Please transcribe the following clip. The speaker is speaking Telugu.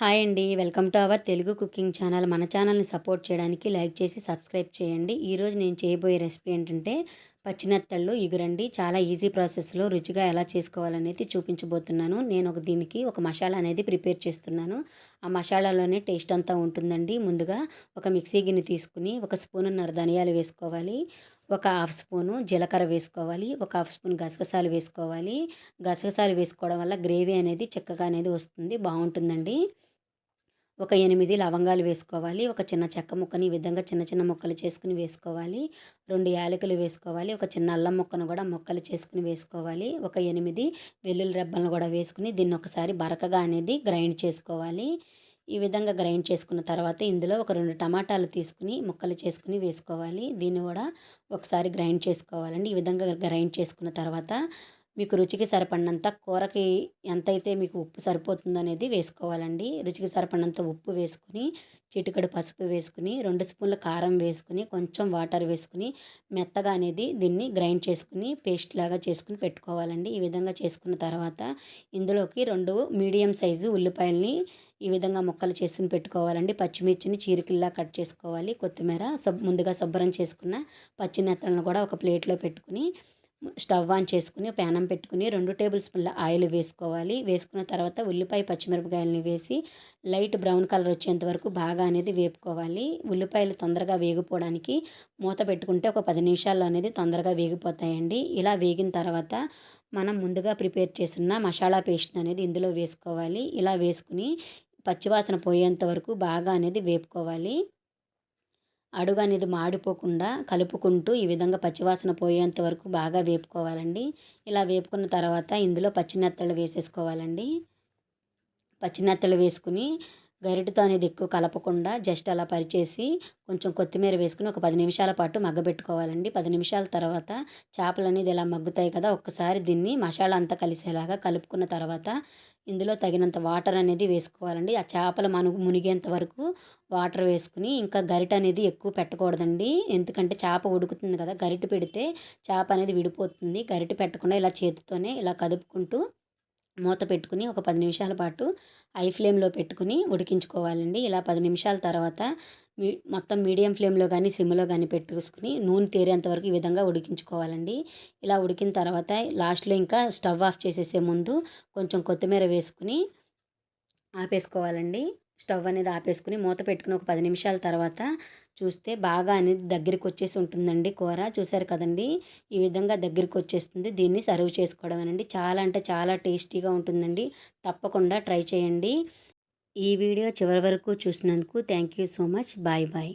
హాయ్ అండి. Welcome to our Telugu cooking channel. మన ఛానల్ని సపోర్ట్ చేయడానికి లైక్ చేసి సబ్స్క్రైబ్ చేయండి. ఈరోజు నేను చేయబోయే రెసిపీ ఏంటంటే పచ్చినత్తళ్ళు ఇగురండి. చాలా ఈజీ ప్రాసెస్లో రుచిగా ఎలా చేసుకోవాలనేది చూపించబోతున్నాను. నేను ఒక దీనికి ఒక మసాలా అనేది ప్రిపేర్ చేస్తున్నాను. ఆ మసాలాలోనే టేస్ట్ అంతా ఉంటుందండి. ముందుగా ఒక మిక్సీ గిన్నె తీసుకుని ఒక స్పూనున్నర ధనియాలు వేసుకోవాలి. ఒక హాఫ్ స్పూను జీలకర్ర వేసుకోవాలి ఒక హాఫ్ స్పూన్ గసగసాలు వేసుకోవాలి. గసగసాలు వేసుకోవడం వల్ల గ్రేవీ అనేది చక్కగా అనేది వస్తుంది బాగుంటుందండి. ఒక ఎనిమిది లవంగాలు వేసుకోవాలి ఒక చిన్న చెక్క ముక్కని ఈ విధంగా చిన్న చిన్న ముక్కలు చేసుకుని వేసుకోవాలి. రెండు యాలకులు వేసుకోవాలి ఒక చిన్న అల్లం ముక్కను కూడా ముక్కలు చేసుకుని వేసుకోవాలి. ఒక ఎనిమిది వెల్లుల్లి రెబ్బలను కూడా వేసుకుని దీన్ని ఒకసారి బరకగా అనేది గ్రైండ్ చేసుకోవాలి. ఈ విధంగా గ్రైండ్ చేసుకున్న తర్వాత ఇందులో ఒక రెండు టమాటాలు తీసుకుని ముక్కలు చేసుకుని వేసుకోవాలి. దీన్ని కూడా ఒకసారి గ్రైండ్ చేసుకోవాలండి. ఈ విధంగా గ్రైండ్ చేసుకున్న తర్వాత మీకు రుచికి సరిపడినంత కూరకి ఎంతైతే మీకు ఉప్పు సరిపోతుందో అనేది వేసుకోవాలండి. రుచికి సరిపడినంత ఉప్పు వేసుకుని చిటికడు పసుపు వేసుకుని రెండు స్పూన్ల కారం వేసుకుని కొంచెం వాటర్ వేసుకుని మెత్తగా అనేది దీన్ని గ్రైండ్ చేసుకుని పేస్ట్ లాగా చేసుకుని పెట్టుకోవాలండి. ఈ విధంగా చేసుకున్న తర్వాత ఇందులోకి రెండు మీడియం సైజు ఉల్లిపాయల్ని ఈ విధంగా ముక్కలు చేసుకుని పెట్టుకోవాలండి. పచ్చిమిర్చిని చీరికిల్లా కట్ చేసుకోవాలి. కొత్తిమీర ముందుగా శుభ్రం చేసుకున్న పచ్చి నెత్తలను కూడా ఒక ప్లేట్లో పెట్టుకుని స్టవ్ ఆన్ చేసుకుని ప్యానం పెట్టుకుని రెండు టేబుల్ స్పూన్ల ఆయిల్ వేసుకోవాలి. వేసుకున్న తర్వాత ఉల్లిపాయ పచ్చిమిరపకాయలని వేసి లైట్ బ్రౌన్ కలర్ వచ్చేంత వరకు బాగా అనేది వేపుకోవాలి. ఉల్లిపాయలు తొందరగా వేగిపోవడానికి మూత పెట్టుకుంటే ఒక పది నిమిషాల్లో అనేది తొందరగా వేగిపోతాయండి. ఇలా వేగిన తర్వాత మనం ముందుగా ప్రిపేర్ చేస్తున్న మసాలా పేస్ట్ అనేది ఇందులో వేసుకోవాలి. ఇలా వేసుకుని పచ్చివాసన పోయేంత వరకు బాగా అనేది వేపుకోవాలి. అడుగు అనేది మాడిపోకుండా కలుపుకుంటూ ఈ విధంగా పచ్చివాసన పోయేంత వరకు బాగా వేపుకోవాలండి. ఇలా వేపుకున్న తర్వాత ఇందులో పచ్చినెత్తలు వేసేసుకోవాలండి. పచ్చినెత్తలు వేసుకుని గరిటతో అనేది ఎక్కువ కలపకుండా జస్ట్ అలా పరిచేసి కొంచెం కొత్తిమీర వేసుకుని ఒక పది నిమిషాల పాటు మగ్గబెట్టుకోవాలండి. పది నిమిషాల తర్వాత చేపలు అనేది ఇలా మగ్గుతాయి కదా ఒక్కసారి దీన్ని మసాలా అంతా కలిసేలాగా కలుపుకున్న తర్వాత ఇందులో తగినంత వాటర్ అనేది వేసుకోవాలండి. ఆ చేపలు మనకు మునిగేంత వరకు వాటర్ వేసుకుని ఇంకా గరిట అనేది ఎక్కువ పెట్టకూడదండి. ఎందుకంటే చేప ఉడుకుతుంది కదా గరిట పెడితే చేప అనేది విడిపోతుంది. గరిట పెట్టకుండా ఇలా చేతితోనే ఇలా కదుపుకుంటూ మూత పెట్టుకుని ఒక పది నిమిషాల పాటు హై ఫ్లేమ్లో పెట్టుకుని ఉడికించుకోవాలండి. ఇలా పది నిమిషాల తర్వాత మీ మొత్తం మీడియం ఫ్లేమ్లో కానీ సిమ్లో కానీ పెట్టుకుని నూనె తేరేంత వరకు ఈ విధంగా ఉడికించుకోవాలండి. ఇలా ఉడికిన తర్వాత లాస్ట్లో ఇంకా స్టవ్ ఆఫ్ చేసేసే ముందు కొంచెం కొత్తిమీర వేసుకుని ఆపేసుకోవాలండి. స్టవ్ అనేది ఆపేసుకుని మూత పెట్టుకుని ఒక పది నిమిషాల తర్వాత చూస్తే బాగా అనేది దగ్గరికి వచ్చేసి ఉంటుందండి కూర. చూసారు కదండి? ఈ విధంగా దగ్గరికి వచ్చేస్తుంది. దీన్ని సర్వ్ చేసుకోవడం అనండి చాలా అంటే చాలా టేస్టీగా ఉంటుందండి. తప్పకుండా ట్రై చేయండి. ఈ వీడియో చివరి వరకు చూసినందుకు thank you so much. Bye bye.